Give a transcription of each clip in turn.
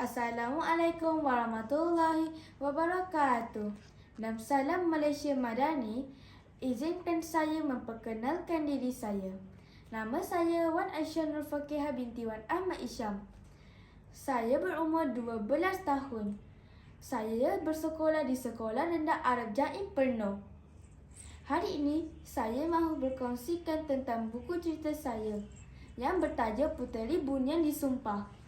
Assalamualaikum warahmatullahi wabarakatuh. Dalam salam Malaysia Madani, izinkan saya memperkenalkan diri saya. Nama saya Wan Aisyah Nur binti Wan Ahmad Isyam. Saya berumur 12 tahun. Saya bersekolah di Sekolah Rendah Arab Jaim Perno. Hari ini, saya mahu berkongsikan tentang buku cerita saya yang bertajuk Puteri Bunyan Disumpah.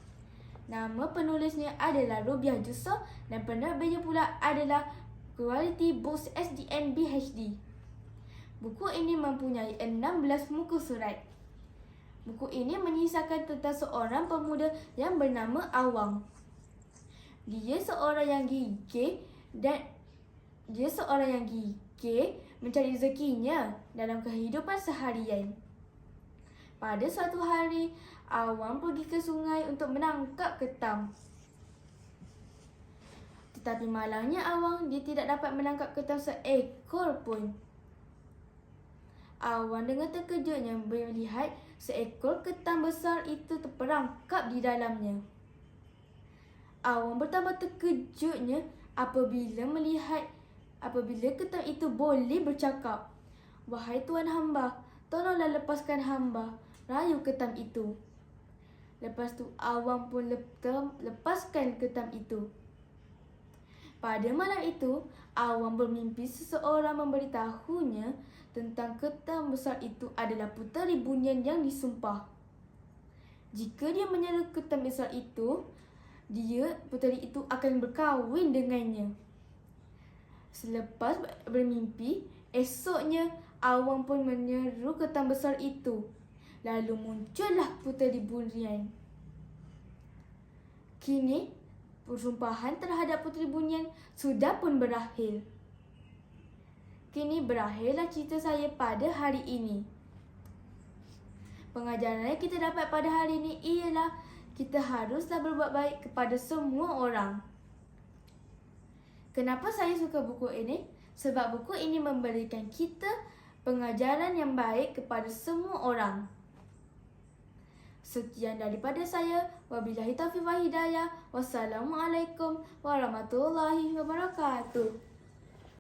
Nama penulisnya adalah Rubiah Jusso dan penerbitnya pula adalah Quality Books SDN BHD. Buku ini mempunyai 16 muka surat. Buku ini menyisakan tentang seorang pemuda yang bernama Awang. Dia seorang yang gigih dan dia seorang yang gigih mencari rezekinya dalam kehidupan seharian. Pada suatu hari, Awang pergi ke sungai untuk menangkap ketam. Tetapi malangnya Awang, dia tidak dapat menangkap ketam seekor pun. Awang dengan terkejutnya melihat seekor ketam besar itu terperangkap di dalamnya. Awang bertambah terkejutnya apabila melihat apabila ketam itu boleh bercakap. Wahai Tuan Hamba, tolonglah lepaskan hamba, rayu ketam itu. Lepas tu awam pun lepaskan ketam itu. Pada malam itu, awam bermimpi seseorang memberitahunya tentang ketam besar itu adalah puteri bunyan yang disumpah. Jika dia menyerah ketam besar itu, dia, puteri itu akan berkahwin dengannya. Selepas bermimpi, esoknya awam pun menyeru ketam besar itu Lalu muncullah puteri bunyian. Kini, persumpahan terhadap puteri bunyian sudah pun berakhir. Kini berakhirlah cerita saya pada hari ini. Pengajaran yang kita dapat pada hari ini ialah kita haruslah berbuat baik kepada semua orang. Kenapa saya suka buku ini? Sebab buku ini memberikan kita pengajaran yang baik kepada semua orang. Sekian daripada saya. Wabillahi taufiq wa hidayah. Wassalamualaikum warahmatullahi wabarakatuh.